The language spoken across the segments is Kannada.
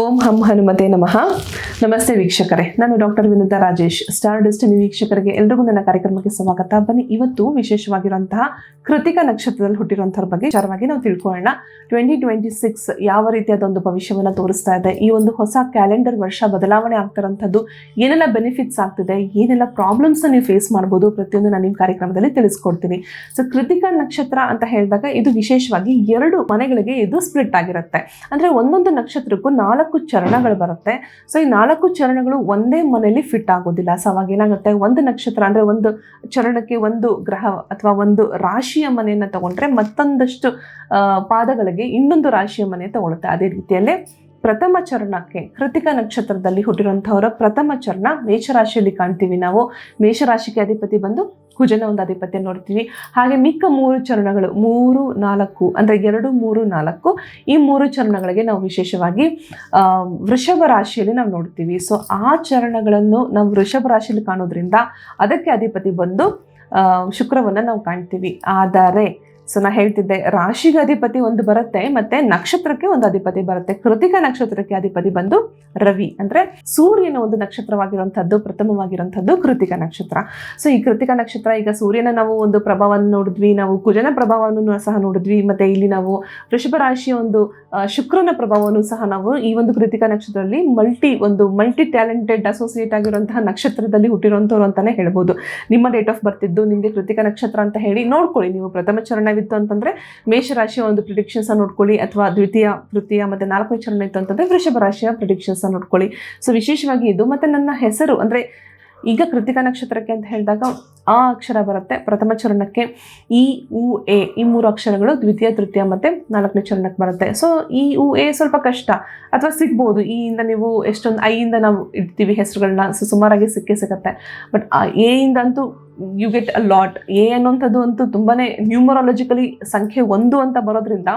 ಓಂ ಹಂ ಹನುಮತೆ ನಮಃ. ನಮಸ್ತೆ ವೀಕ್ಷಕರೇ. ನಾನು doctor Vinuta Rajesh. Star destiny ವೀಕ್ಷಕರಿಗೆ ಎಲ್ರಿಗೂ ನನ್ನ ಕಾರ್ಯಕ್ರಮಕ್ಕೆ ಸ್ವಾಗತ. ಬನ್ನಿ, ಇವತ್ತು ವಿಶೇಷವಾಗಿರುವಂತಹ ಕೃತಿಕ ನಕ್ಷತ್ರದಲ್ಲಿ ಹುಟ್ಟಿರುವಂಥವ್ರ ಬಗ್ಗೆ ವಿಚಾರವಾಗಿ ನಾವು ತಿಳ್ಕೊಳ್ಳೋಣ. ಟ್ವೆಂಟಿ ಟ್ವೆಂಟಿ ಸಿಕ್ಸ್ ಯಾವ ರೀತಿಯಾದ ಒಂದು ಭವಿಷ್ಯವನ್ನು ತೋರಿಸ್ತಾ ಇದೆ? ಈ ಒಂದು ಹೊಸ ಕ್ಯಾಲೆಂಡರ್ ವರ್ಷ ಬದಲಾವಣೆ ಆಗ್ತಿರೋಂಥದ್ದು ಏನೆಲ್ಲ ಬೆನಿಫಿಟ್ಸ್ ಆಗ್ತಿದೆ? ಏನೆಲ್ಲ ಪ್ರಾಬ್ಲಮ್ಸ್ನ ನೀವು ಫೇಸ್ ಮಾಡ್ಬೋದು? ಪ್ರತಿಯೊಂದು ನಾನು ನಿಮ್ಮ ಕಾರ್ಯಕ್ರಮದಲ್ಲಿ ತಿಳಿಸ್ಕೊಡ್ತೀನಿ. ಸೊ ಕೃತಿಕ ನಕ್ಷತ್ರ ಅಂತ ಹೇಳಿದಾಗ ಇದು ವಿಶೇಷವಾಗಿ ಎರಡು ಮನೆಗಳಿಗೆ ಇದು ಸ್ಪ್ಲಿಟ್ ಆಗಿರುತ್ತೆ. ಅಂದ್ರೆ ಒಂದೊಂದು ನಕ್ಷತ್ರಕ್ಕೂ ನಾಲ್ಕು ಚರಣಗಳು ಬರುತ್ತೆ. ಸೊ ಈ ನಾಲ್ಕು ಚರಣಗಳು ಒಂದೇ ಮನೆಯಲ್ಲಿ ಫಿಟ್ ಆಗೋದಿಲ್ಲ. ಸೊ ಅವಾಗ ಏನಾಗುತ್ತೆ? ಒಂದು ನಕ್ಷತ್ರ ಅಂದರೆ ಒಂದು ಚರಣಕ್ಕೆ ಒಂದು ಗ್ರಹ ಅಥವಾ ಒಂದು ರಾಶಿಯ ಮನೆಯನ್ನು ತಗೊಂಡ್ರೆ ಮತ್ತೊಂದಷ್ಟು ಪಾದಗಳಿಗೆ ಇನ್ನೊಂದು ರಾಶಿಯ ಮನೆ ತಗೊಳುತ್ತೆ. ಅದೇ ರೀತಿಯಲ್ಲೇ ಪ್ರಥಮ ಚರಣಕ್ಕೆ ಕೃತಿಕ ನಕ್ಷತ್ರದಲ್ಲಿ ಹುಟ್ಟಿರುವಂಥವರ ಪ್ರಥಮ ಚರಣ ಮೇಷರಾಶಿಯಲ್ಲಿ ಕಾಣ್ತೀವಿ ನಾವು. ಮೇಷರಾಶಿಗೆ ಅಧಿಪತಿ ಬಂದು ಕುಜನ ಒಂದು ಅಧಿಪತ್ಯ ನೋಡ್ತೀವಿ. ಹಾಗೆ ಮಿಕ್ಕ ಮೂರು ಚರಣಗಳು, ಮೂರು, ನಾಲ್ಕು, ಅಂದರೆ ಎರಡು, ಮೂರು, ನಾಲ್ಕು, ಈ ಮೂರು ಚರಣಗಳಿಗೆ ನಾವು ವಿಶೇಷವಾಗಿ ವೃಷಭ ರಾಶಿಯಲ್ಲಿ ನಾವು ನೋಡ್ತೀವಿ. ಸೊ ಆ ಚರಣಗಳನ್ನು ನಾವು ವೃಷಭ ರಾಶಿಯಲ್ಲಿ ಕಾಣೋದ್ರಿಂದ ಅದಕ್ಕೆ ಅಧಿಪತಿ ಬಂದು ಶುಕ್ರವನ್ನು ನಾವು ಕಾಣ್ತೀವಿ. ಆದರೆ ಸೊ ನಾ ಹೇಳ್ತಿದ್ದೆ, ರಾಶಿಗೆ ಅಧಿಪತಿ ಒಂದು ಬರುತ್ತೆ, ಮತ್ತೆ ನಕ್ಷತ್ರಕ್ಕೆ ಒಂದು ಅಧಿಪತಿ ಬರುತ್ತೆ. ಕೃತಿಕ ನಕ್ಷತ್ರಕ್ಕೆ ಅಧಿಪತಿ ಬಂದು ರವಿ. ಅಂದ್ರೆ ಸೂರ್ಯನ ಒಂದು ನಕ್ಷತ್ರವಾಗಿರುವಂಥದ್ದು, ಪ್ರಥಮವಾಗಿರುವಂಥದ್ದು ಕೃತಿಕ ನಕ್ಷತ್ರ. ಸೊ ಈ ಕೃತಿಕ ನಕ್ಷತ್ರ, ಈಗ ಸೂರ್ಯನ ನಾವು ಒಂದು ಪ್ರಭಾವವನ್ನು ನೋಡಿದ್ವಿ, ನಾವು ಕುಜನ ಪ್ರಭಾವವನ್ನು ಸಹ ನೋಡಿದ್ವಿ, ಮತ್ತೆ ಇಲ್ಲಿ ನಾವು ವೃಷಭ ರಾಶಿಯ ಒಂದು ಶುಕ್ರನ ಪ್ರಭಾವವನ್ನು ಸಹ ನಾವು ಈ ಒಂದು ಕೃತಿಕ ನಕ್ಷತ್ರದಲ್ಲಿ ಮಲ್ಟಿ ಒಂದು ಮಲ್ಟಿ ಟ್ಯಾಲೆಂಟೆಡ್ ಅಸೋಸಿಯೇಟ್ ಆಗಿರುವಂತಹ ನಕ್ಷತ್ರದಲ್ಲಿ ಹುಟ್ಟಿರುವಂಥವ್ರು ಅಂತಾನೆ ಹೇಳ್ಬೋದು. ನಿಮ್ಮ ಡೇಟ್ ಆಫ್ ಬರ್ತಿದ್ದು ನಿಮಗೆ ಕೃತಿಕ ನಕ್ಷತ್ರ ಅಂತ ಹೇಳಿ ನೋಡ್ಕೊಳ್ಳಿ. ನೀವು ಪ್ರಥಮ ಚರಣವಿತ್ತು ಅಂತಂದ್ರೆ ಮೇಷರಾಶಿಯ ಒಂದು ಪ್ರಿಡಿಕ್ಷನ್ಸ್ ನೋಡ್ಕೊಳ್ಳಿ, ಅಥವಾ ದ್ವಿತೀಯ, ತೃತೀಯ ಮತ್ತೆ ನಾಲ್ಕನೇ ಚರಣ ಇತ್ತು ಅಂತಂದ್ರೆ ವೃಷಭ ರಾಶಿಯ ಪ್ರಿಡಿಕ್ಷನ್ಸ್ ನೋಡ್ಕೊಳ್ಳಿ. ಸೊ ವಿಶೇಷವಾಗಿ ಇದು ಮತ್ತೆ ನನ್ನ ಹೆಸರು, ಅಂದ್ರೆ ಈಗ ಕೃತಿಕ ನಕ್ಷತ್ರಕ್ಕೆ ಅಂತ ಹೇಳಿದಾಗ ಆ ಅಕ್ಷರ ಬರುತ್ತೆ. ಪ್ರಥಮ ಚರಣಕ್ಕೆ ಇ ಉ, ಎ ಈ ಮೂರು ಅಕ್ಷರಗಳು ದ್ವಿತೀಯ, ತೃತೀಯ ಮತ್ತು ನಾಲ್ಕನೇ ಚರಣಕ್ಕೆ ಬರುತ್ತೆ. ಸೊ ಈ, ಉ, ಎ ಸ್ವಲ್ಪ ಕಷ್ಟ. ಅಥವಾ ಸಿಗ್ಬೋದು. ಈ ಇಂದ ನೀವು ಎಷ್ಟೊಂದು, ಐ ಇಂದ ನಾವು ಇಡ್ತೀವಿ ಹೆಸರುಗಳನ್ನ, ಸೊ ಸುಮಾರಾಗಿ ಸಿಕ್ಕೇ ಸಿಗುತ್ತೆ. ಬಟ್ ಎ ಇಂದ ಅಂತೂ ಯು ಗೆಟ್ ಅ ಲಾಟ್ ಎ ಅನ್ನೋಂಥದ್ದು ಅಂತೂ ತುಂಬಾ ನ್ಯೂಮರಾಲಜಿಕಲಿ ಸಂಖ್ಯೆ ಒಂದು ಅಂತ ಬರೋದ್ರಿಂದ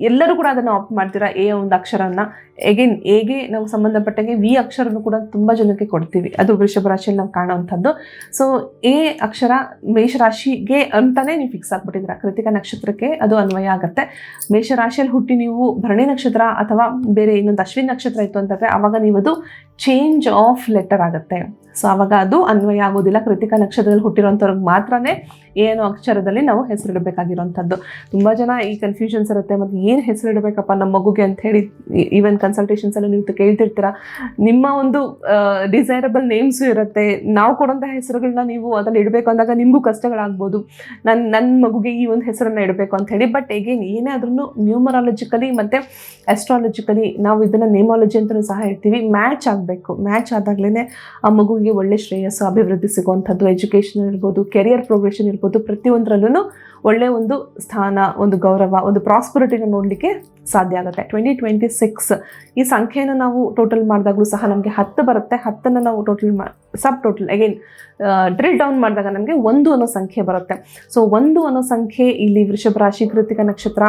ಎಲ್ಲರೂ ಕೂಡ ಅದನ್ನು ಆಪ್ಟ್ ಮಾಡ್ತೀರಾ? ಎ ಒಂದು ಅಕ್ಷರನ ಎಗೇನ್ ಎಗೆ ನಾವು ಸಂಬಂಧಪಟ್ಟಂಗೆ ವಿ ಅಕ್ಷರನು ಕೂಡ ತುಂಬ ಜನಕ್ಕೆ ಕೊಡ್ತೀವಿ. ಅದು ವೃಷಭ ರಾಶಿಯಲ್ಲಿ ನಾವು ಕಾಣುವಂಥದ್ದು. ಸೊ ಎ ಅಕ್ಷರ ಮೇಷರಾಶಿಗೆ ಅಂತಲೇ ನೀವು ಫಿಕ್ಸ್ ಆಗ್ಬಿಟ್ಟಿದ್ದೀರಾ? ಕೃತಿಕ ನಕ್ಷತ್ರಕ್ಕೆ ಅದು ಅನ್ವಯ ಆಗುತ್ತೆ. ಮೇಷರಾಶಿಯಲ್ಲಿ ಹುಟ್ಟಿ ನೀವು ಭರಣಿ ನಕ್ಷತ್ರ ಅಥವಾ ಬೇರೆ ಇನ್ನೊಂದು ಅಶ್ವಿನಿ ನಕ್ಷತ್ರ ಇತ್ತು ಅಂತಂದರೆ ಆವಾಗ ನೀವು ಅದು ಚೇಂಜ್ ಆಫ್ ಲೆಟರ್ ಆಗುತ್ತೆ. ಸೊ ಅವಾಗ ಅದು ಅನ್ವಯ ಆಗೋದಿಲ್ಲ. ಕೃತಿಕ ನಕ್ಷತ್ರದಲ್ಲಿ ಹುಟ್ಟಿರೋಂಥವ್ರಿಗೆ ಮಾತ್ರನೇ ಏನು ಅಕ್ಷರದಲ್ಲಿ ನಾವು ಹೆಸರಿಡಬೇಕಾಗಿರೋಂಥದ್ದು ತುಂಬ ಜನ ಈ ಕನ್ಫ್ಯೂಷನ್ಸ್ ಇರುತ್ತೆ. ಮತ್ತು ಏನು ಹೆಸರಿಡಬೇಕಪ್ಪ ನಮ್ಮ ಮಗುಗೆ ಅಂತ ಹೇಳಿ ಈವನ್ ಕನ್ಸಲ್ಟೇಷನ್ಸಲ್ಲಿ ನೀವು ಕೇಳ್ತಿರ್ತೀರ. ನಿಮ್ಮ ಒಂದು ಡಿಸೈರಬಲ್ ನೇಮ್ಸು ಇರುತ್ತೆ. ನಾವು ಕೊಡೋಂಥ ಹೆಸರುಗಳನ್ನ ನೀವು ಅದ್ರಲ್ಲಿ ಇಡಬೇಕು ಅಂದಾಗ ನಿಮಗೂ ಕಷ್ಟಗಳಾಗ್ಬೋದು. ನನ್ನ ನನ್ನ ಮಗುಗೆ ಈ ಒಂದು ಹೆಸರನ್ನು ಇಡಬೇಕು ಅಂತ ಹೇಳಿ. ಬಟ್ ಏಗೇನ್ ಏನೇ ಆದ್ರೂ ನ್ಯೂಮರಾಲಜಿಕಲಿ ಮತ್ತು ಆಸ್ಟ್ರಾಲಜಿಕಲಿ ನಾವು ಇದನ್ನು ನೇಮಾಲಜಿ ಅಂತಲೂ ಸಹ ಹೇಳ್ತೀವಿ. ಮ್ಯಾಚ್ ಆಗಬೇಕು ಮ್ಯಾಚ್ ಆದಾಗಲೇ ಆ ಮಗುವಿಗೆ ಒಳ್ಳೆ ಶ್ರೇಯಸ್ಸು, ಅಭಿವೃದ್ಧಿ ಸಿಗುವಂಥದ್ದು ಎಜುಕೇಷನ್ ಇರ್ಬೋದು ಕೆರಿಯರ್ ಪ್ರೋಗ್ರೆಷನ್ ಇರ್ಬೋದು ಪ್ರತಿಯೊಂದರಲ್ಲೂ ಒಳ್ಳೆಯ ಒಂದು ಸ್ಥಾನ, ಒಂದು ಗೌರವ, ಒಂದು ಪ್ರಾಸ್ಪರಿಟಿನ ನೋಡಲಿಕ್ಕೆ ಸಾಧ್ಯ ಆಗುತ್ತೆ. ಟ್ವೆಂಟಿ ಟ್ವೆಂಟಿ ಸಿಕ್ಸ್ ಈ ಸಂಖ್ಯೆಯನ್ನು ನಾವು ಟೋಟಲ್ ಮಾಡಿದಾಗಲೂ ಸಹ ನಮಗೆ ಹತ್ತು ಬರುತ್ತೆ. ಹತ್ತನ್ನು ನಾವು ಟೋಟಲ್ ಮಾ sub total again drill down ಮಾಡಿದಾಗ ನಮಗೆ ಒಂದು ಅನ್ನೋ ಸಂಖ್ಯೆ ಬರುತ್ತೆ. ಸೊ ಒಂದು ಅನ್ನೋ ಸಂಖ್ಯೆ ಇಲ್ಲಿ ವೃಷಭ ರಾಶಿ ಕೃತಿಕ ನಕ್ಷತ್ರ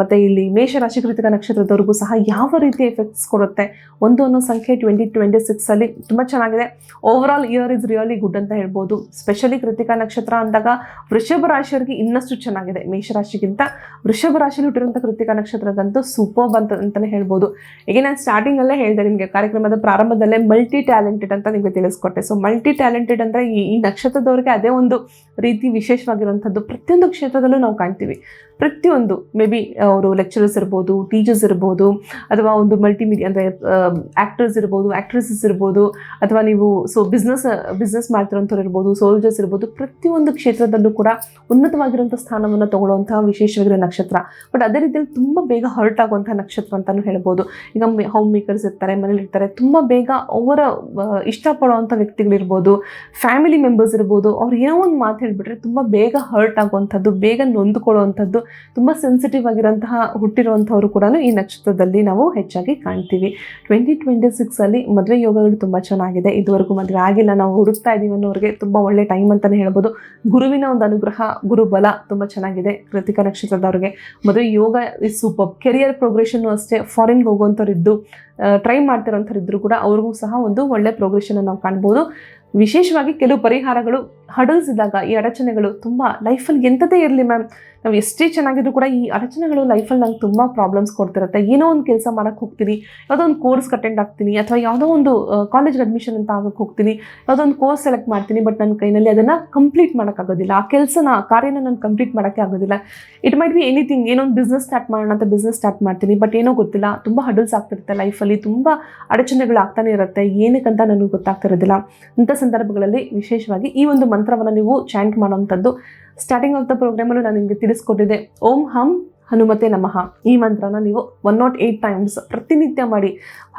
ಮತ್ತು ಇಲ್ಲಿ ಇಲ್ಲಿ ಮೇಷರಾಶಿ ಕೃತಿಕ ನಕ್ಷತ್ರದವರೆಗೂ ಸಹ ಯಾವ ರೀತಿ ಎಫೆಕ್ಟ್ಸ್ ಕೊಡುತ್ತೆ? ಒಂದು ಅನ್ನೋ ಸಂಖ್ಯೆ ಟ್ವೆಂಟಿ ಟ್ವೆಂಟಿ ಸಿಕ್ಸಲ್ಲಿ ತುಂಬ ಚೆನ್ನಾಗಿದೆ. Over year is really good ಅಂತ ಹೇಳ್ಬೋದು. ಸ್ಪೆಷಲಿ ಕೃತಿಕ ನಕ್ಷತ್ರ ಅಂದಾಗ ವೃಷಭ ರಾಶಿಯವರಿಗೆ ಇನ್ನಷ್ಟು ಚೆನ್ನಾಗಿದೆ. ಮೇಷ ರಾಶಿಗಿಂತ ವೃಷಭ ರಾಶಿಯಲ್ಲಿ ಹುಟ್ಟಿರುವಂಥ ಕೃತಿಕ ನಕ್ಷತ್ರದಂತೂ ಸೂಪರ್ ಅಂತ ಅಂತಲೇ ಹೇಳ್ಬೋದು. ಈಗ ನಾನು ಸ್ಟಾರ್ಟಿಂಗಲ್ಲೇ ಹೇಳಿದೆ ನಿಮಗೆ, ಕಾರ್ಯಕ್ರಮದ ಪ್ರಾರಂಭದಲ್ಲೇ ಮಲ್ಟಿ ಟ್ಯಾಲೆಂಟೆಡ್ ಅಂತ ನಿಮಗೆ ತಿಳಿಸ್ಕೊಟ್ಟೆ ಸೊ ಮಲ್ಟಿ ಟ್ಯಾಲೆಂಟೆಡ್ ಅಂದರೆ ಈ ಈ ನಕ್ಷತ್ರದವ್ರಿಗೆ ಅದೇ ಒಂದು ರೀತಿ ವಿಶೇಷವಾಗಿರುವಂಥದ್ದು. ಪ್ರತಿಯೊಂದು ಕ್ಷೇತ್ರದಲ್ಲೂ ನಾವು ಕಾಣ್ತೀವಿ. ಪ್ರತಿಯೊಂದು ಮೇ ಬಿ ಅವರು ಲೆಕ್ಚರರ್ಸ್ ಇರ್ಬೋದು ಟೀಚರ್ಸ್ ಇರ್ಬೋದು ಅಥವಾ ಒಂದು ಮಲ್ಟಿಮೀಡಿಯಾ ಅಂದರೆ ಆ್ಯಕ್ಟರ್ಸ್ ಇರ್ಬೋದು ಆ್ಯಕ್ಟ್ರೆಸಸ್ ಇರ್ಬೋದು ಅಥವಾ ನೀವು ಸೊ ಬಿಸ್ನೆಸ್ ಬಿಸ್ನೆಸ್ ಮಾಡ್ತಿರೋಂಥವ್ರು ಇರ್ಬೋದು ಸೋಲ್ಜರ್ಸ್ ಇರ್ಬೋದು ಪ್ರತಿಯೊಂದು ಕ್ಷೇತ್ರದಲ್ಲೂ ಕೂಡ ಉನ್ನತವಾಗಿರುವಂಥ ಸ್ಥಾನವನ್ನು ತಗೊಳ್ಳುವಂತಹ ವಿಶೇಷವಾಗಿರೋ ನಕ್ಷತ್ರ. ಬಟ್ ಅದೇ ರೀತಿಯಲ್ಲಿ ತುಂಬ ಬೇಗ ಹರ್ಟ್ ಆಗುವಂಥ ನಕ್ಷತ್ರ ಅಂತಲೂ ಹೇಳ್ಬೋದು. ಈಗ ಹೋಮ್ ಮೇಕರ್ಸ್ ಇರ್ತಾರೆ ಮನೇಲಿ ಇರ್ತಾರೆ ತುಂಬ ಬೇಗ ಅವರ ಆ, ಇಷ್ಟಪಡುವಂಥ ವ್ಯಕ್ತಿಗಳಿರ್ಬೋದು ಫ್ಯಾಮಿಲಿ ಮೆಂಬರ್ಸ್ ಇರ್ಬೋದು, ಅವ್ರು ಏನೋ ಒಂದು ಮಾತು ಹೇಳಿಬಿಟ್ರೆ ತುಂಬ ಬೇಗ ಹರ್ಟ್ ಆಗುವಂಥದ್ದು, ಬೇಗ ನೊಂದುಕೊಳ್ಳುವಂಥದ್ದು, ತುಂಬ ಸೆನ್ಸಿಟಿವ್ ಆಗಿರೋಂತಹ ಹುಟ್ಟಿರುವಂಥವ್ರು ಕೂಡ ಈ ನಕ್ಷತ್ರದಲ್ಲಿ ನಾವು ಹೆಚ್ಚಾಗಿ ಕಾಣ್ತೀವಿ. ಟ್ವೆಂಟಿ ಟ್ವೆಂಟಿ ಸಿಕ್ಸಲ್ಲಿ ಮದುವೆ ಯೋಗಗಳು ತುಂಬ ಚೆನ್ನಾಗಿದೆ. ಇದುವರೆಗೂ ಮದುವೆ ಆಗಿಲ್ಲ. ನಾವು ಹುಡುಕ್ತಾ ಇದ್ದೀವಿ ಅನ್ನೋರಿಗೆ ತುಂಬ ಒಳ್ಳೆ ಟೈಮ್ ಅಂತಲೇ ಹೇಳ್ಬೋದು. ಗುರುವಿನ ಒಂದು ಅನುಗ್ರಹ, ಗುರುಬಲ ತುಂಬ ಚೆನ್ನಾಗಿದೆ ಕೃತಿಕ ನಕ್ಷತ್ರದವ್ರಿಗೆ. ಮದುವೆ ಯೋಗ ಇಸ್ ಸೂಪರ್ ಕೆರಿಯರ್ ಪ್ರೋಗ್ರೆಷನ್ನು ಅಷ್ಟೇ ಫಾರಿನ್ಗೆ ಹೋಗುವಂಥವ್ರು ಇದ್ದು ಟ್ರೈ ಮಾಡ್ತಿರೋಂಥವ್ರು ಇದ್ದರೂ ಕೂಡ ಅವ್ರಿಗೂ ಸಹ ಒಂದು ಒಳ್ಳೆ ಪ್ರೋಗ್ರೆಷನ್ ನಾವು ಕಾಣ್ಬೋದು. ವಿಶೇಷವಾಗಿ ಕೆಲವು ಪರಿಹಾರಗಳು ಹಡಲ್ಸ್ ಇದ್ದಾಗ ಈ ಅಡಚಣೆಗಳು ತುಂಬ ಲೈಫಲ್ಲಿ ಎಂಥದೇ ಇರಲಿ ಮ್ಯಾಮ್, ನಾವು ಎಷ್ಟೇ ಚೆನ್ನಾಗಿದ್ರು ಕೂಡ ಈ ಅಡಚಣೆಗಳು ಲೈಫಲ್ಲಿ ನಂಗೆ ತುಂಬ ಪ್ರಾಬ್ಲಮ್ಸ್ ಕೊಡ್ತಿರುತ್ತೆ. ಏನೋ ಒಂದು ಕೆಲಸ ಮಾಡೋಕ್ಕೆ ಹೋಗ್ತೀನಿ, ಯಾವುದೋ ಒಂದು ಕೋರ್ಸ್ ಅಟೆಂಡ್ ಆಗ್ತೀನಿ, ಅಥವಾ ಯಾವುದೋ ಒಂದು ಕಾಲೇಜ್ಗೆ ಅಡ್ಮಿಷನ್ ಅಂತ ಆಗಕ್ಕೆ ಹೋಗ್ತೀನಿ, ಯಾವುದೋ ಒಂದು ಕೋರ್ಸ್ ಸೆಲೆಕ್ಟ್ ಮಾಡ್ತೀನಿ ಬಟ್ ನನ್ನ ಕೈನಲ್ಲಿ ಅದನ್ನು ಕಂಪ್ಲೀಟ್ ಮಾಡೋಕ್ಕಾಗೋದಿಲ್ಲ ಆ ಕೆಲಸನ ಕಾರ್ಯನ ನಾನು ಕಂಪ್ಲೀಟ್ ಮಾಡೋಕ್ಕೆ ಆಗೋದಿಲ್ಲ. ಇಟ್ ಮೈಟ್ ಬಿ ಎನಿಥಿಂಗ್ ಏನೋ ಒಂದು ಬಿಸ್ನೆಸ್ ಸ್ಟಾರ್ಟ್ ಮಾಡೋಣ ಅಂತ ಬಿಸ್ನೆಸ್ ಸ್ಟಾರ್ಟ್ ಮಾಡ್ತೀನಿ ಬಟ್ ಏನೋ ಗೊತ್ತಿಲ್ಲ, ತುಂಬ ಹಡಲ್ಸ್ ಆಗ್ತಿರುತ್ತೆ ಲೈಫಲ್ಲಿ, ತುಂಬ ಅಡಚಣೆಗಳು ಆಗ್ತಾನೆ ಇರುತ್ತೆ, ಏನಕ್ಕಂತ ನನಗೆ ಗೊತ್ತಾಗ್ತಿರೋದಿಲ್ಲ. ಇಂಥ ಸಂದರ್ಭಗಳಲ್ಲಿ ವಿಶೇಷವಾಗಿ ಈ ಒಂದು ಮಂತ್ರವನ್ನು ನೀವು ಚಾಂಟ್ ಮಾಡುವಂಥದ್ದು. ಸ್ಟಾರ್ಟಿಂಗ್ ಆಫ್ ದ ಪ್ರೋಗ್ರಾಮಲ್ಲೂ ನಾನು ನಿಮಗೆ ತಿಳಿಸ್ಕೊಟ್ಟಿದೆ ಓಂ ಹಂ ಹನುಮತೆ ನಮಃ. ಈ ಮಂತ್ರನ ನೀವು ಒನ್ ನಾಟ್ ಏಯ್ಟ್ ಟೈಮ್ಸ್ ಪ್ರತಿನಿತ್ಯ ಮಾಡಿ.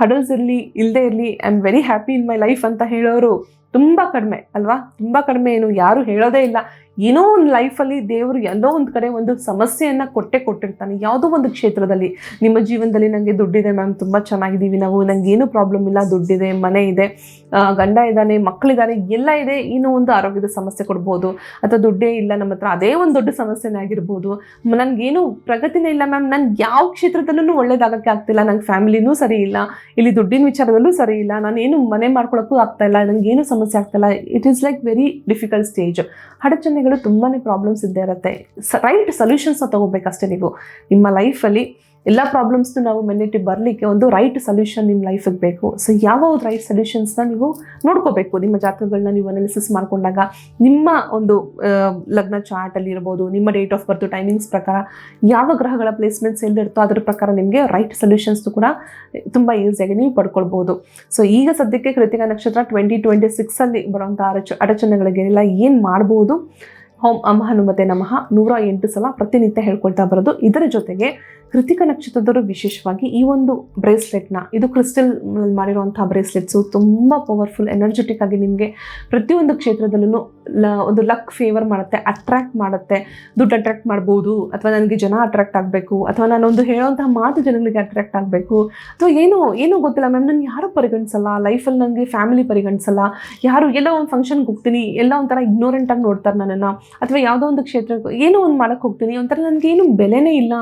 ಹಡಲ್ಸ್ ಇರಲಿ ಇಲ್ಲದೆ ಇರಲಿ I am very happy in my life ಅಂತ ಹೇಳೋರು ತುಂಬ ಕಡಿಮೆ, ಅಲ್ವಾ? ತುಂಬ ಕಡಿಮೆ ಏನು ಯಾರು ಹೇಳೋದೇ ಇಲ್ಲ. ಏನೋ ಒಂದು ಲೈಫಲ್ಲಿ ದೇವರು ಎಲ್ಲೋ ಒಂದು ಕಡೆ ಒಂದು ಸಮಸ್ಯೆಯನ್ನು ಕೊಟ್ಟೆ ಕೊಟ್ಟಿರ್ತಾನೆ. ಯಾವುದೋ ಒಂದು ಕ್ಷೇತ್ರದಲ್ಲಿ. ನಿಮ್ಮ ಜೀವನದಲ್ಲಿ ನನಗೆ ದುಡ್ಡಿದೆ ಮ್ಯಾಮ್ ತುಂಬ ಚೆನ್ನಾಗಿದ್ದೀವಿ ನಾವು. ನನಗೆ ಏನೂ ಪ್ರಾಬ್ಲಮ್ ಇಲ್ಲ, ದುಡ್ಡಿದೆ, ಮನೆ ಇದೆ ಗಂಡ ಇದ್ದಾನೆ ಮಕ್ಕಳಿದ್ದಾರೆ ಎಲ್ಲ ಇದೆ. ಏನೋ ಒಂದು ಆರೋಗ್ಯದ ಸಮಸ್ಯೆ ಕೊಡ್ಬೋದು. ಅಥವಾ ದುಡ್ಡೇ ಇಲ್ಲ, ನಮ್ಮ ಹತ್ರ ಅದೇ ಒಂದು ದೊಡ್ಡ ಸಮಸ್ಯೆನೇ ಆಗಿರ್ಬೋದು. ನನಗೇನು ಪ್ರಗತಿನೇ ಇಲ್ಲ ಮ್ಯಾಮ್ ನಾನು ಯಾವ ಕ್ಷೇತ್ರದಲ್ಲೂ ಒಳ್ಳೇದಾಗಕ್ಕೆ ಆಗ್ತಿಲ್ಲ. ನಂಗೆ ಫ್ಯಾಮಿಲಿನೂ ಸರಿ ಇಲ್ಲ. ಇಲ್ಲಿ ದುಡ್ಡಿನ ವಿಚಾರದಲ್ಲೂ ಸರಿ ಇಲ್ಲ. ನಾನೇನು ಮನೆ ಮಾಡ್ಕೊಳ್ಳೋಕ್ಕೂ ಆಗ್ತಾಯಿಲ್ಲ ನನಗೇನು ಸಮಸ್ಯೆ ಆಗ್ತಾಯಿಲ್ಲ it is like very difficult stage ತುಂಬಾ ಪ್ರಾಬ್ಲಮ್ಸ್ ಇದ್ದೇ ಇರುತ್ತೆ. ರೈಟ್ ಸೊಲ್ಯೂಷನ್ಸ್ನ ತಗೋಬೇಕಷ್ಟೇ ನೀವು. ನಿಮ್ಮ ಲೈಫಲ್ಲಿ ಎಲ್ಲ ಪ್ರಾಬ್ಲಮ್ಸ್ನ ನಾವು ಮೆನಿಟಿ ಬರಲಿಕ್ಕೆ ಒಂದು ರೈಟ್ ಸೊಲ್ಯೂಷನ್ ನಿಮ್ಮ ಲೈಫಿಗೆ ಬೇಕು. ಸೊ ಯಾವ ರೈಟ್ ಸೊಲ್ಯೂಷನ್ಸ್ನ ನೀವು ನೋಡ್ಕೋಬೇಕು? ನಿಮ್ಮ ಜಾತಕಗಳನ್ನ ನೀವು ಅನಾಲಿಸಿಸ್ ಮಾಡ್ಕೊಂಡಾಗ ನಿಮ್ಮ ಒಂದು ಲಗ್ನ ಚಾರ್ಟಲ್ಲಿ ಇರ್ಬೋದು, ನಿಮ್ಮ ಡೇಟ್ ಆಫ್ ಬರ್ತ್ ಟೈಮಿಂಗ್ಸ್ ಪ್ರಕಾರ ಯಾವ ಗ್ರಹಗಳ ಪ್ಲೇಸ್ಮೆಂಟ್ಸ್ ಎಲ್ಲಿರ್ತೋ ಅದರ ಪ್ರಕಾರ ನಿಮಗೆ ರೈಟ್ ಸೊಲ್ಯೂಷನ್ಸ್ ಕೂಡ ತುಂಬ ಈಸಿಯಾಗಿ ನೀವು ಪಡ್ಕೊಳ್ಬೋದು. ಸೊ ಈಗ ಸದ್ಯಕ್ಕೆ ಕೃತಿಕ ನಕ್ಷತ್ರ ಟ್ವೆಂಟಿ ಟ್ವೆಂಟಿ ಸಿಕ್ಸಲ್ಲಿ ಬರುವಂಥ ಅಡಚ ಅಡಚಣೆಗಳಿಗೆಲ್ಲ ಏನು ಮಾಡ್ಬೋದು? ಹೋಮ್ ಅಮ್ಮ ಹನುಮತೆ ನಮಃ. ನೂರ ಎಂಟು ಸಲ ಪ್ರತಿನಿತ್ಯ ಹೇಳ್ಕೊಳ್ತಾ ಬರೋದು. ಇದರ ಜೊತೆಗೆ ಕೃತಿಕ ನಕ್ಷತ್ರದವರು ವಿಶೇಷವಾಗಿ ಈ ಒಂದು ಬ್ರೇಸ್ಲೆಟ್ನ ಇದು ಕ್ರಿಸ್ಟಲ್ ಮಾಡಿರುವಂಥ ಬ್ರೇಸ್ಲೆಟ್ಸು ತುಂಬ ಪವರ್ಫುಲ್ ಎನರ್ಜೆಟಿಕ್ ಆಗಿ ನಿಮಗೆ ಪ್ರತಿಯೊಂದು ಕ್ಷೇತ್ರದಲ್ಲೂ ಲ, ಒಂದು ಲಕ್ ಫೇವರ್ ಮಾಡುತ್ತೆ ಅಟ್ರ್ಯಾಕ್ಟ್ ಮಾಡುತ್ತೆ, ದುಡ್ಡು ಅಟ್ರ್ಯಾಕ್ಟ್ ಮಾಡ್ಬೋದು, ಅಥವಾ ನನಗೆ ಜನ ಅಟ್ರ್ಯಾಕ್ಟ್ ಆಗಬೇಕು, ಅಥವಾ ನಾನೊಂದು ಹೇಳುವಂತಹ ಮಾತು ಜನಗಳಿಗೆ ಅಟ್ರ್ಯಾಕ್ಟ್ ಆಗಬೇಕು, ಅಥವಾ ಏನು, ಏನೋ ಗೊತ್ತಿಲ್ಲ ಮ್ಯಾಮ್ ನಾನು ಯಾರು ಪರಿಗಣಿಸಲ್ಲ ಲೈಫಲ್ಲಿ ನನಗೆ ಫ್ಯಾಮಿಲಿ ಪರಿಗಣಿಸಲ್ಲ, ಯಾರು ಎಲ್ಲೋ ಒಂದು ಫಂಕ್ಷನ್ಗೆ ಹೋಗ್ತೀನಿ, ಎಲ್ಲ ಒಂಥರ ಇಗ್ನೋರೆಂಟಾಗಿ ನೋಡ್ತಾರೆ ನನ್ನನ್ನು ಅಥವಾ ಯಾವುದೋ ಒಂದು ಕ್ಷೇತ್ರಕ್ಕೆ ಏನೋ ಒಂದು ಮಾಡೋಕ್ಕೆ ಹೋಗ್ತೀನಿ, ಒಂಥರ ನನಗೇನು ಬೆಲೆನೇ ಇಲ್ಲ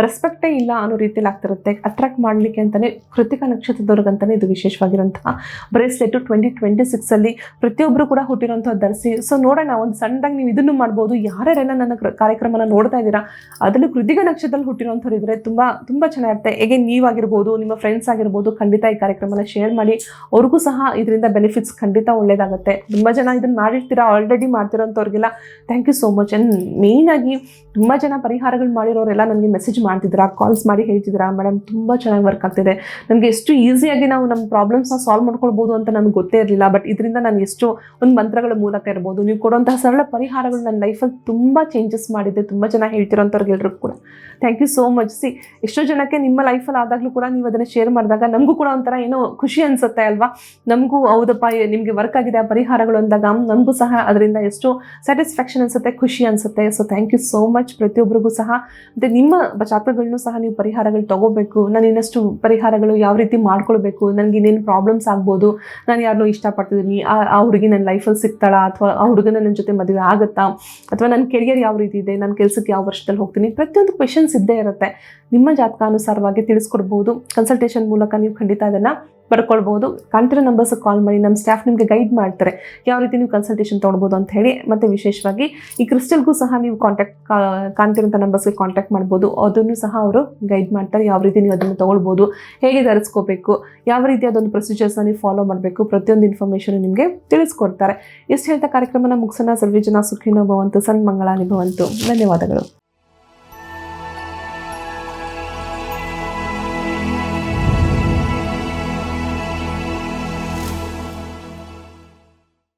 ರೆಸ್ಪೆಕ್ಟೇ ಇಲ್ಲ ಅನ್ನೋ ರೀತಿಯಲ್ಲಿ ಆಗ್ತಿರುತ್ತೆ. ಅಟ್ರಾಕ್ಟ್ ಮಾಡಲಿಕ್ಕೆ ಅಂತಲೇ ಕೃತಿಕ ನಕ್ಷತ್ರದವ್ರಿಗಂತಲೇ ಇದು ವಿಶೇಷವಾಗಿರೋಂತಹ ಬ್ರೇಸ್ಲೆಟು ಟ್ವೆಂಟಿ ಟ್ವೆಂಟಿ ಸಿಕ್ಸಲ್ಲಿ ಪ್ರತಿಯೊಬ್ಬರು ಕೂಡ ಹುಟ್ಟಿರೋಂಥ ಧರಿಸಿ ಸೊ ನೋಡೋಣ, ಒಂದು ಸಣ್ಣದಾಗಿ ನೀವು ಇದನ್ನು ಮಾಡ್ಬೋದು. ಯಾರ್ಯಾರೆಲ್ಲ ನನ್ನ ಕ್ರ- ಕಾರ್ಯಕ್ರಮನ ನೋಡ್ತಾ ಇದ್ದೀರಾ ಅದರಲ್ಲೂ ಕೃತಿಕ ನಕ್ಷತ್ರದಲ್ಲಿ ಹುಟ್ಟಿರೋಂಥವ್ರು ಇದ್ದರೆ ತುಂಬ ತುಂಬ ಚೆನ್ನಾಗಿರುತ್ತೆ. ಹೇಗೆ ನೀವಾಗಿರ್ಬೋದು, ನಿಮ್ಮ ಫ್ರೆಂಡ್ಸ್ ಆಗಿರ್ಬೋದು, ಖಂಡಿತ ಈ ಕಾರ್ಯಕ್ರಮನ ಶೇರ್ ಮಾಡಿ. ಅವ್ರಿಗೂ ಸಹ ಇದರಿಂದ ಬೆನಿಫಿಟ್ಸ್ ಖಂಡಿತ ಒಳ್ಳೇದಾಗುತ್ತೆ. ತುಂಬ ಜನ ಇದನ್ನು ಮಾಡಿರ್ತೀರಾ already ಮಾಡ್ತಿರೋಂಥವ್ರಿಗೆಲ್ಲ thank you so much and ಮೇಯ್ನಾಗಿ ತುಂಬ ಜನ ಪರಿಹಾರಗಳು ಮಾಡಿರೋರೆಲ್ಲ ನನಗೆ ಮೆಸೇಜ್ ಮಾಡ್ತಿದ್ದೀರಾ ಕಾಲ್ಸ್ ಮಾಡಿ ಹೇಳ್ತಿದ್ದೀರಾ ಮೇಡಮ್ ತುಂಬ ಚೆನ್ನಾಗಿ ವರ್ಕ್ ಆಗ್ತಿದೆ. ನನಗೆ ಎಷ್ಟು ಈಸಿಯಾಗಿ ನಾವು ನಮ್ಮ ಪ್ರಾಬ್ಲಮ್ಸ್ನ ಸಾಲ್ವ್ ಮಾಡ್ಕೊಳ್ಬೋದು ಅಂತ ನನಗೆ ಗೊತ್ತೇ ಇರಲಿಲ್ಲ. ಬಟ್ ಇದರಿಂದ ನಾನು ಎಷ್ಟು ಒಂದು ಮಂತ್ರಗಳ ಮೂಲಕ ಇರ್ಬೋದು. ನೀವು ಕೊಡುವಂತಹ ಸರಳ ಪರಿಹಾರಗಳು ನನ್ನ ಲೈಫಲ್ಲಿ ತುಂಬ ಚೇಂಜಸ್ ಮಾಡಿದೆ. ತುಂಬ ಜನ ಹೇಳ್ತಿರೋಂಥವ್ರಿಗೆಲ್ರಿಗೂ ಕೂಡ. Thank you so much see ಎಷ್ಟೋ ಜನಕ್ಕೆ ನಿಮ್ಮ ಲೈಫಲ್ಲಿ ಆದಾಗಲೂ ಕೂಡ ನೀವು ಅದನ್ನು ಶೇರ್ ಮಾಡಿದಾಗ ನಮಗೂ ಕೂಡ ಒಂಥರ ಏನೋ ಖುಷಿ ಅನಿಸುತ್ತೆ ಅಲ್ವಾ? ನಮಗೂ ಹೌದಪ್ಪ, ನಿಮಗೆ ವರ್ಕ್ ಆಗಿದೆ ಆ ಪರಿಹಾರಗಳು ಅಂದಾಗ ನಮಗೂ ಸಹ ಅದರಿಂದ ಎಷ್ಟೋ ಸ್ಯಾಟಿಸ್ಫ್ಯಾಕ್ಷನ್ ಅನಿಸುತ್ತೆ, ಖುಷಿ ಅನ್ಸುತ್ತೆ. So thank you so much ಪ್ರತಿಯೊಬ್ಬರಿಗೂ ಸಹ, ಮತ್ತು ನಿಮ್ಮ ಜಾತಕಗಳನ್ನು ಸಹ ನೀವು ಪರಿಹಾರಗಳು ತಗೋಬೇಕು. ನಾನು ಇನ್ನಷ್ಟು ಪರಿಹಾರಗಳು ಯಾವ ರೀತಿ ಮಾಡ್ಕೊಳ್ಬೇಕು? ನನಗೆ ಇನ್ನೇನು ಪ್ರಾಬ್ಲಮ್ಸ್ ಆಗ್ಬೋದು? ನಾನು ಯಾರನ್ನು ಇಷ್ಟಪಡ್ತಿದ್ದೀನಿ. ಆ ಹುಡುಗಿ ನನ್ನ ಲೈಫಲ್ಲಿ ಸಿಗ್ತಾಳಾ ಅಥವಾ ಆ ಹುಡುಗನ ನನ್ನ ಜೊತೆ ಮದುವೆ ಆಗುತ್ತಾ? ಅಥವಾ ನನ್ನ ಕೆರಿಯರ್ ಯಾವ ರೀತಿ ಇದೆ? ನನ್ನ ಕೆಲಸಕ್ಕೆ ಯಾವ ವರ್ಷದಲ್ಲಿ ಹೋಗ್ತೀನಿ? ಪ್ರತಿಯೊಂದು ಕ್ವೆಶನ್ಸ್ ಇದ್ದೇ ಇರುತ್ತೆ. ನಿಮ್ಮ ಜಾತಕಾನುಸಾರವಾಗಿ ತಿಳಿಸ್ಕೊಡ್ಬೋದು. ಕನ್ಸಲ್ಟೇಷನ್ ಮೂಲಕ ನೀವು ಖಂಡಿತ ಅದನ್ನು ಬರ್ಕೊಳ್ಬೋದು ಕಾಣ್ತಿರೋ ನಂಬರ್ಸ್ ಕಾಲ್ ಮಾಡಿ ನಮ್ಮ ಸ್ಟಾಫ್ ನಿಮಗೆ ಗೈಡ್ ಮಾಡ್ತಾರೆ. ಯಾವ ರೀತಿ ನೀವು ಕನ್ಸಲ್ಟೇಷನ್ ತೊಗೊಳ್ಬೋದು ಅಂತ ಹೇಳಿ, ಮತ್ತು ವಿಶೇಷವಾಗಿ ಈ ಕ್ರಿಸ್ಟಲ್ಗೂ ಸಹ ನೀವು ಕಾಂಟ್ಯಾಕ್ಟ್ ಕಾಣ್ತಿರೋಂಥ ನಂಬರ್ಸ್ಗೆ ಕಾಂಟ್ಯಾಕ್ಟ್ ಮಾಡ್ಬೋದು. ಅದನ್ನು ಸಹ ಅವರು ಗೈಡ್ ಮಾಡ್ತಾರೆ, ಯಾವ ರೀತಿ ನೀವು ಅದನ್ನು ತೊಗೊಳ್ಬೋದು ಹೇಗೆ ಧರಿಸ್ಕೋಬೇಕು, ಯಾವ ರೀತಿ ಅದೊಂದು ಪ್ರೊಸೀಜರ್ಸ್ನ ನೀವು ಫಾಲೋ ಮಾಡಬೇಕು, ಪ್ರತಿಯೊಂದು ಇನ್ಫಾರ್ಮೇಷನ್ ನಿಮಗೆ ತಿಳಿಸ್ಕೊಡ್ತಾರೆ. ಎಷ್ಟು ಹೇಳ್ತಾ ಕಾರ್ಯಕ್ರಮನ ಮುಗಿಸೋಣ. ಸರ್ವೇ ಜನ ಸುಖಿನೋ ಭವಂತು, ಸನ್ಮಂಗಳಾನಿ ಭವಂತು. ಧನ್ಯವಾದಗಳು.